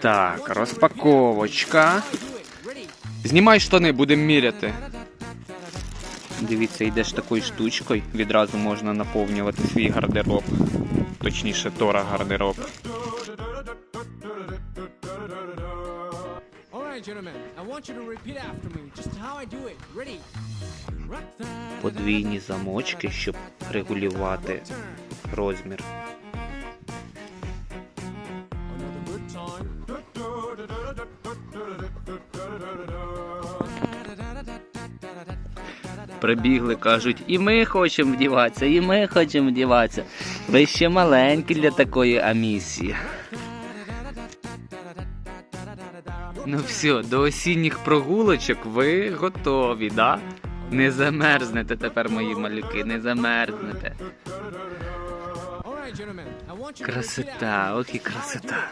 Так, розпаковочка. Знімай штани, будемо міряти. Дивіться, йдеш такою штучкою, відразу можна наповнювати свій гардероб. Точніше, тора гардероб. Подвійні замочки, щоб регулювати розмір. Прибігли, кажуть, і ми хочемо вдіватися, і ми хочемо вдіватися. Ви ще маленькі для такої амісії. Ну все, до осінніх прогулочок ви готові, да? Не замерзнете тепер, мої малюки, не замерзнете. Красота, ох і красота.